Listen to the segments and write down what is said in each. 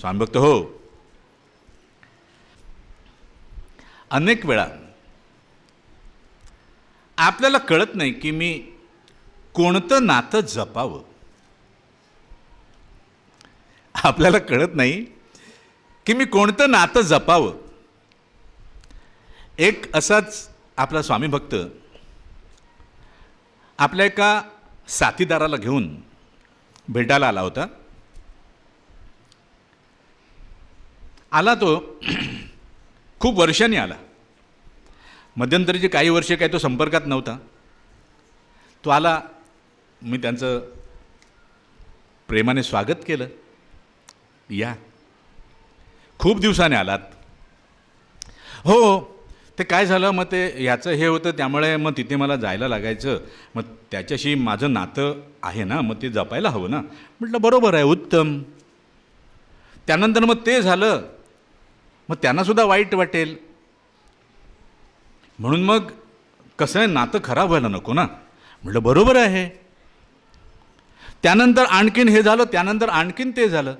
स्वामी भक्त हो. अनेक वेळा आपल्याला कळत नाही की मी कोणतं नातं जपावं. आपल्याला कळत नाही की मी कोणतं नातं जपावं. एक असाच आपला स्वामी भक्त आपल्या एका साथीदाराला घेऊन भेटायला आला होता. आला तो खूप वर्षांनी आला. मध्यंतरीचे काही वर्ष काय तो संपर्कात नव्हता. तो आला मी त्यांचं प्रेमाने स्वागत केलं. या. खूप दिवसाने आलात. हो, हो ते काय झालं? मग ते ह्याचं हे होतं त्यामुळे मग तिथे मला जायला लागायचं. मग त्याच्याशी माझं नातं आहे ना मग ते जपायला हवं ना. म्हटलं बरोबर आहे उत्तम. त्यानंतर मग ते झालं. मग त्यांनासुद्धा वाईट वाटेल. म्हणून मग कसं आहे नातं खराब व्हायला नको ना. म्हटलं बरोबर आहे. त्यानंतर आणखीन हे झालं त्यानंतर आणखीन ते झालं.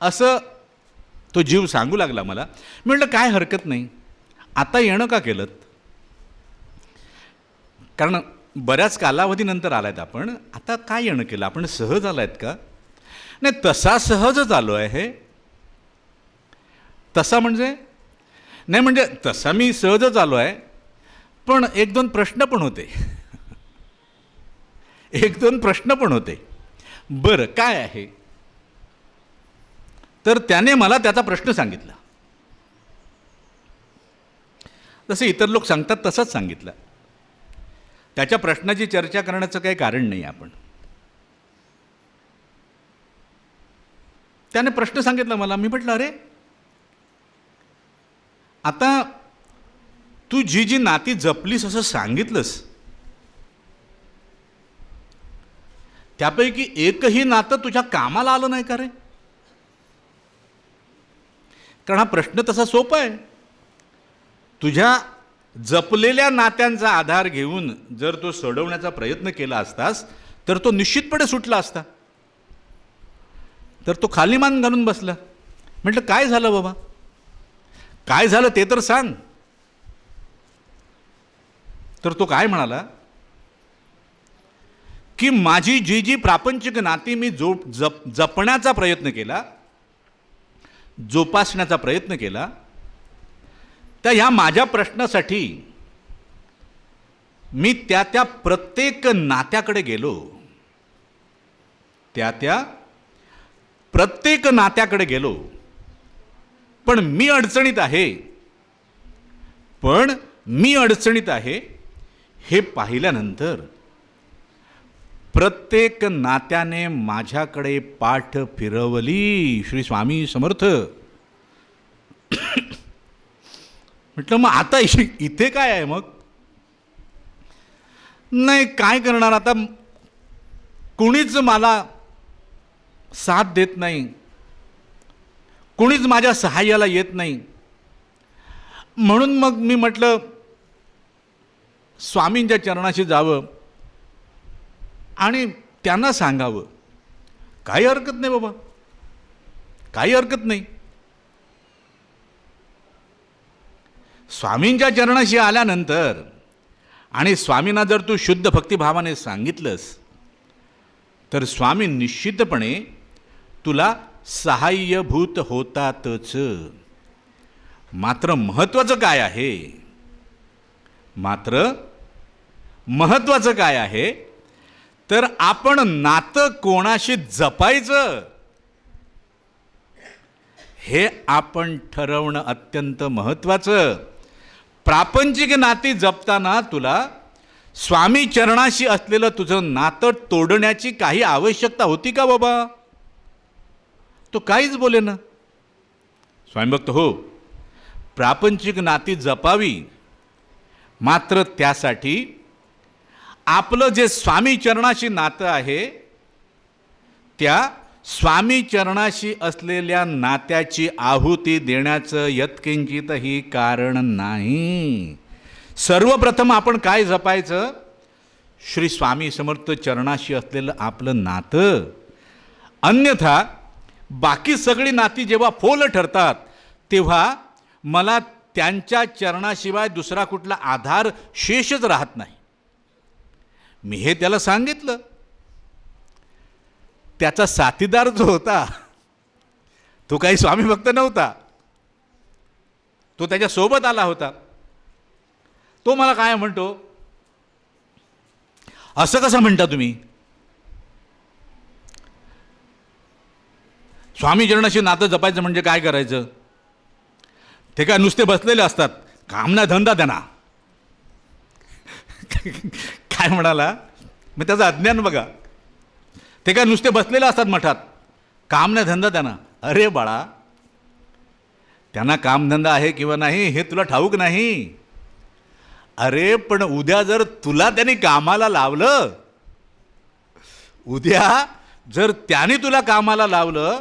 असं तो जीव सांगू लागला मला. मी म्हटलं काय हरकत नाही. आता येणं का केलं कारण बऱ्याच कालावधीनंतर आलायत आपण. आता काय येणं केलं? आपण सहज आलायत का? नाही तसा सहजच आलो आहे. तसा म्हणजे? नाही म्हणजे तसा मी सहजच आलो आहे पण एक दोन प्रश्न पण होते. एक दोन प्रश्न पण होते. बरं काय आहे? तर त्याने मला त्याचा प्रश्न सांगितला. जसे इतर लोक सांगतात तसंच सांगितलं. त्याच्या प्रश्नाची चर्चा करण्याचं काही कारण नाही आपण. त्याने प्रश्न सांगितला मला. मी म्हटलं अरे आता तू जी जी नाती जपलीस असं सांगितलंस त्यापैकी एकही नातं तुझ्या कामाला आलं नाही का रे? कारण हा प्रश्न तसा सोपा आहे. तुझ्या जपलेल्या नात्यांचा आधार घेऊन जर तो सोडवण्याचा प्रयत्न केला असतास तर तो निश्चितपणे सुटला असता. तर तो खाली मान घालून बसला. म्हटलं काय झालं बाबा? काय झालं ते तर सांग. तर तो काय म्हणाला? की माझी जी जी प्रापंचिक नाती मी जो जप जपण्याचा प्रयत्न केला जोपासण्याचा प्रयत्न केला तर ह्या माझ्या प्रश्नासाठी मी त्या त्या प्रत्येक नात्याकडे गेलो. त्या त्या प्रत्येक नात्याकडे गेलो. पण मी अडचणीत आहे. पण मी अडचणीत आहे हे पाहिल्यानंतर प्रत्येक नात्याने माझ्याकडे पाठ फिरवली श्री स्वामी समर्थ. म्हटलं मग आता इथे काय आहे मग? नाही काय करणार? आता कुणीच मला साथ देत नाही. कुणीच माझ्या सहाय्याला येत नाही. म्हणून मग मी म्हटलं स्वामींच्या चरणाशी जावं आणि त्यांना सांगावं. काही हरकत नाही बाबा. काही हरकत नाही. स्वामींच्या चरणाशी आल्यानंतर आणि स्वामींना जर तू शुद्ध भक्तिभावाने सांगितलंस तर स्वामी निश्चितपणे तुला सहाय्यभूत होतातच. मात्र महत्त्वाचं काय आहे? मात्र महत्त्वाचं काय आहे? तर आपण नातं कोणाशी जपायचं? हे आपण ठरवणं अत्यंत महत्त्वाचं. प्रापंचिक नाती जपताना तुला स्वामी चरणाशी असलेलं तुझं नातं तोडण्याची काही आवश्यकता होती का बाबा? तो काहीच बोले ना. स्वामीभक्त हो. प्रापंचिक नाती जपावी. मात्र त्यासाठी आपलं जे स्वामी चरणाशी नातं आहे त्या स्वामी चरणाशी असलेल्या नात्याची आहुती देण्याचं यत्किंचितही कारण नाही. सर्वप्रथम आपण काय जपायचं? श्री स्वामी समर्थ चरणाशी असलेलं आपलं नातं. अन्यथा बाकी सगळी नाती जेव्हा फोल ठरतात तेव्हा मला त्यांच्या चरणाशिवाय दुसरा कुठला आधार शेषच राहत नाही. मी हे त्याला सांगितलं. त्याचा साथीदार जो होता तो काही स्वामी भक्त नव्हता. तो त्याच्या सोबत आला होता. तो मला काय म्हणतो? असं कसं म्हणता तुम्ही? स्वामीचरणाशी नातं जपायचं म्हणजे काय करायचं? ते काय नुसते बसलेले असतात. काम ना धंदा त्यांना काय म्हणाला? मग त्याचं अज्ञान बघा. ते काय नुसते बसलेले असतात मठात. काम ना धंदा त्यांना अरे बाळा त्यांना कामधंदा आहे किंवा नाही हे तुला ठाऊक नाही. अरे पण उद्या जर तुला त्यांनी कामाला लावलं उद्या जर त्याने तुला कामाला लावलं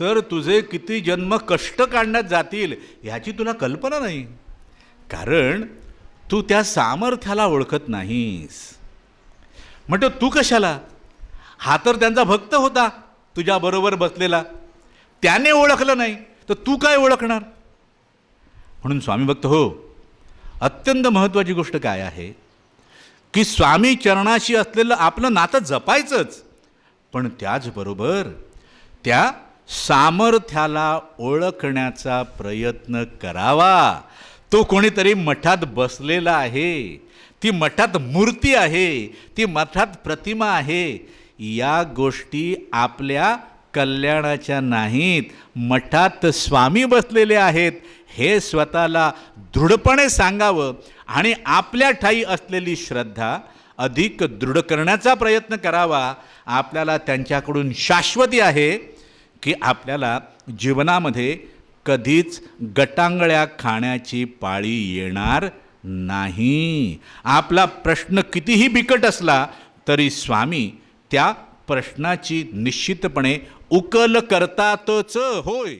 तर तुझे किती जन्म कष्ट काढण्यात जातील ह्याची तुला कल्पना नाही. कारण तू त्या सामर्थ्याला ओळखत नाहीस. म्हणतो तू कशाला? हा तर त्यांचा भक्त होता तुझ्याबरोबर बसलेला. त्याने ओळखलं नाही तर तू काय ओळखणार? म्हणून स्वामी भक्त हो अत्यंत महत्त्वाची गोष्ट काय आहे? की स्वामी चरणाशी असलेलं आपलं नातं जपायचंच. पण त्याचबरोबर त्या सामर्थ्याला ओळखण्याचा प्रयत्न करावा. तो कोणीतरी मठात बसलेला आहे. ती मठात मूर्ती आहे. ती मठात प्रतिमा आहे. या गोष्टी आपल्या कल्याणाच्या नाहीत. मठात स्वामी बसलेले आहेत. हे स्वतःला दृढपणे सांगावं आणि आपल्या ठाई असलेली श्रद्धा अधिक दृढ करण्याचा प्रयत्न करावा. आपल्याला त्यांच्याकडून शाश्वती आहे. की आपल्याला जीवनामध्ये कधीच गटांगळ्या खाण्याची पाळी येणार नाही. आपला प्रश्न कितीही बिकट असला तरी स्वामी त्या प्रश्नाची निश्चितपणे उकल करतातच होय.